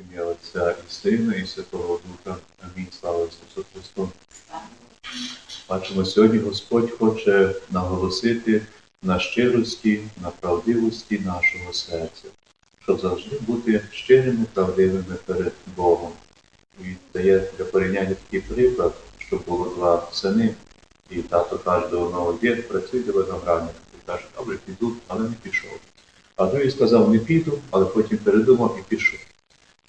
ім'я Отця і Сина, і Святого Духа. Амінь. Слава Ісусу Христу. Бачимо, сьогодні Господь хоче наголосити на щирості, на правдивості нашого серця, щоб завжди бути щирими, правдивими перед Богом. І дає для порівняння такий приклад, що було два сини, і тато каже до одного дід, працюй до виноградника. І каже, добре, піду, але не пішов. А другий сказав, не піду, але потім передумав і пішов.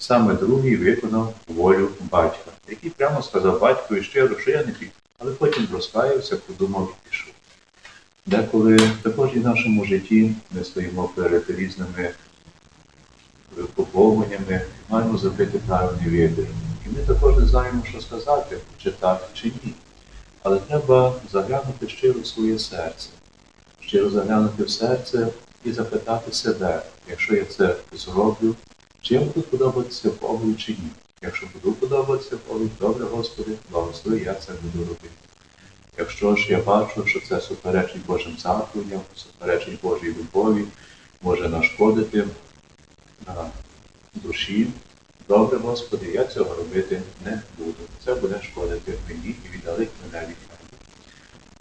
Саме другий виконав волю батька, який прямо сказав батькові що я не піду, але потім розкаявся, подумав і пішов. Деколи також і в нашому житті ми стоїмо перед різними випробовуваннями, маємо зробити правильний вибір. І ми також не знаємо, що сказати, чи так, чи ні. Але треба заглянути щиро в своє серце, щиро заглянути в серце і запитати себе, якщо я це зроблю, чи я буду подобатися Богу чи ні. Якщо буду подобатися Богу, добре, Господи, благослови, я це буду робити. Якщо ж я бачу, що це суперечить Божим заповідям, суперечить Божій любові, може нашкодити на душі, добре, Господи, я цього робити не буду. Це буде шкодити мені і віддалить мене від Тебе.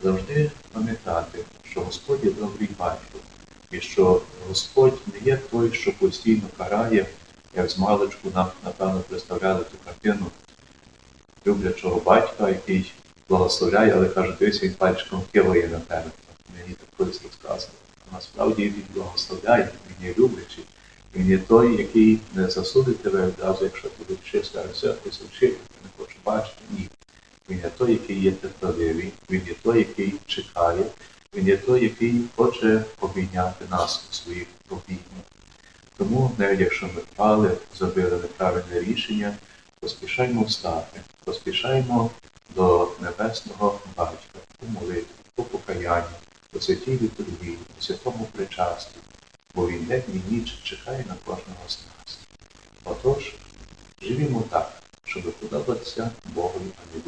Завжди пам'ятати, що Господь є добрий батько, і що Господь не є той, що постійно карає, як з маличку нам, напевно, представляли ту картину люблячого батька, який благословляє, але каже, дивись, він пальчиком киває на тебе. Мені так колись розказували. Насправді він благословляє, він є люблячий. Він є той, який не засудить тебе одразу, якщо ти вчиш, скаже, ти вчив, я не хочу бачити. Ні. Він є той, який є терпеливий, він є той, який чекає, він є той, який хоче обійняти нас у своїх обіймах. Тому, навіть якщо ми впали, зробили неправильне рішення, поспішаймо встати, поспішаймо до небесного батька, у молитві, у покаянні, у святій літургії, у святому причасті, бо він день і ніч чекає на кожного з нас. Отож, живімо так, щоб подобатися Богу, а не.